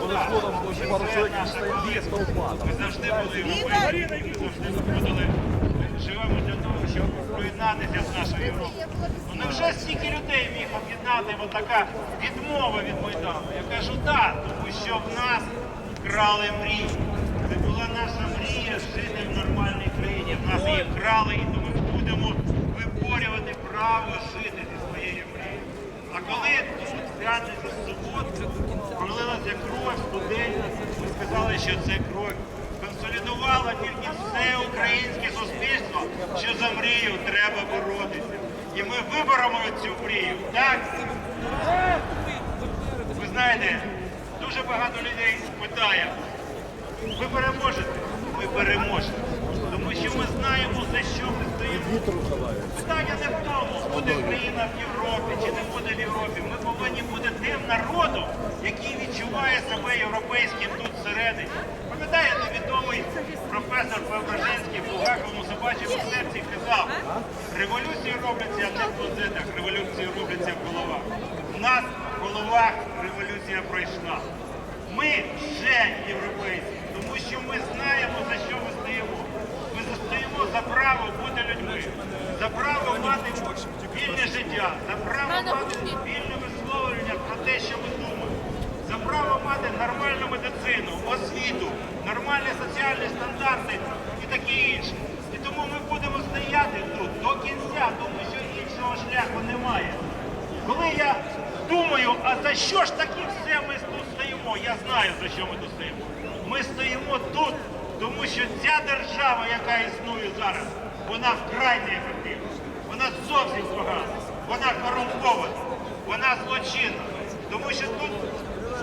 Вони згодом пару чоловік біля стовпа. Живемо для того, щоб проєднатися з нашою Європою. Ну невже стільки людей міг об'єднати така відмова від Майдану? Я кажу, так, тому що в нас крали мрії. Це була наша мрія жити в нормальній країні. В нас її крали, і тому ми будемо виборювати право жити зі своєю мрією. А коли тут в суботу пролилася кров студентів, ми сказали, що це кров консолідувала тільки все українське суспільство, що за мрію треба боротися. І ми виберемо цю мрію. Так? Ви знаєте, дуже багато людей питає, ви переможете? Ми переможемо. Тому що ми знаємо, за що ми стоїмо. Питання не в тому, буде Україна в Європі чи не буде в Європі. Ми повинні бути тим народом, який відчуває себе європейським тут всередині. Пам'ятаєте, відомий професор Преображенський в Булгаковому собачому серці казав, революції робляться не в клозетах, революції робляться в головах. У нас в головах революція пройшла. Ми вже європейці, тому що ми знаємо, за що ми стоїмо. Ми стоїмо за право бути людьми, за право мати вільне життя, за право мати вільне висловлення про те, що ми думаємо, за право мати нормальну медицину, освіту, нормальні соціальні стандарти і таке інше. І тому ми будемо стояти тут до кінця, тому що іншого шляху немає. Коли я думаю, а за що ж таки все ми тут стоїмо? Я знаю, за що ми тут стоїмо. Ми стоїмо тут, тому що ця держава, яка існує зараз, вона вкрай неефективна. Вона зовсім погана, вона корумпована, вона злочинна. Тому що тут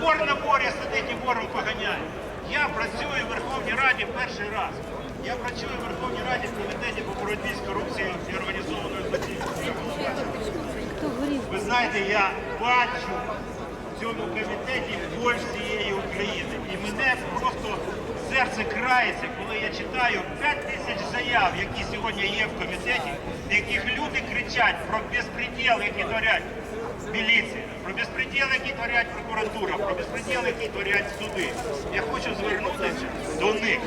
вор на борі сидить і вором поганяє. Я працюю в Верховній Раді перший раз. Я працюю в Верховній Раді в комітеті по боротьбі з корупцією і організованою злочинністю. Ви знаєте, я бачу в цьому комітеті боль всієї України. І мене просто серце крається, коли я читаю 5 тисяч заяв, які сьогодні є в комітеті, в яких люди кричать про безпреділ, який творять міліція, про безпреділ, який творять прокуратура, про безпреділ, який творять суди. Я хочу звернутися до них.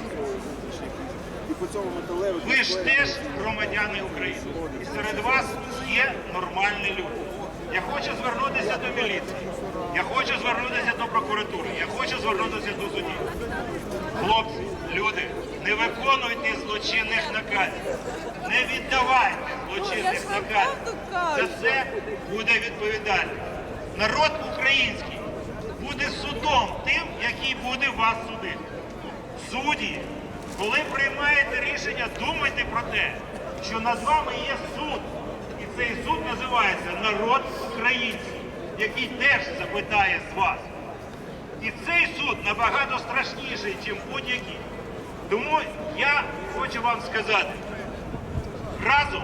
Ви ж теж громадяни України. І серед вас є нормальні люди. Я хочу звернутися до міліції. Я хочу звернутися до прокуратури. Я хочу звернутися до судів. Хлопці, люди, не виконуйте злочинних наказів. Не віддавайте злочинних наказів. За це буде відповідальність. Народ український буде судом тим, який буде вас судити. Судді, коли приймаєте рішення, думайте про те, що над вами є суд. Цей суд називається народ український, який теж запитає з вас. І цей суд набагато страшніший, ніж будь-який. Тому я хочу вам сказати, разом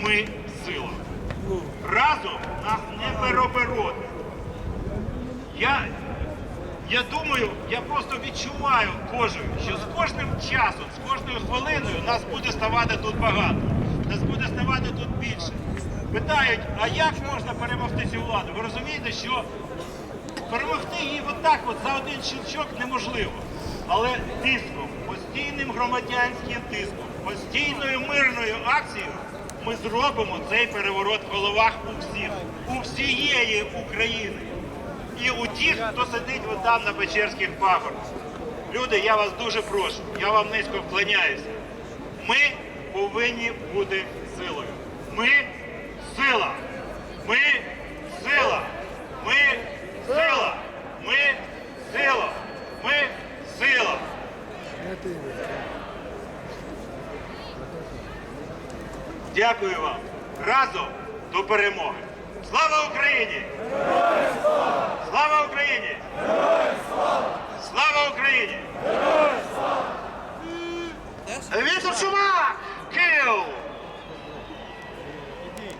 ми сила. Разом нас не перебороти. Я я думаю, я просто відчуваю кожен, що з кожним часом, з кожною хвилиною нас буде ставати тут багато, нас буде ставати. Питають, а як можна перемогти цю владу? Ви розумієте, що перемогти її отак от за один щелчок неможливо. Але тиском, постійним громадянським тиском, постійною мирною акцією ми зробимо цей переворот в головах у всіх, у всієї України і у тих, хто сидить там на Печерських пагорбах. Люди, я вас дуже прошу, я вам низько вклоняюся. Ми повинні бути силою. Ми сила. Ми сила. Ми сила. Ми сила. Ми сила. Дякую вам. Разом до перемоги. Слава Україні! Слава! Україні! Слава! Україні! Вітер Чумак!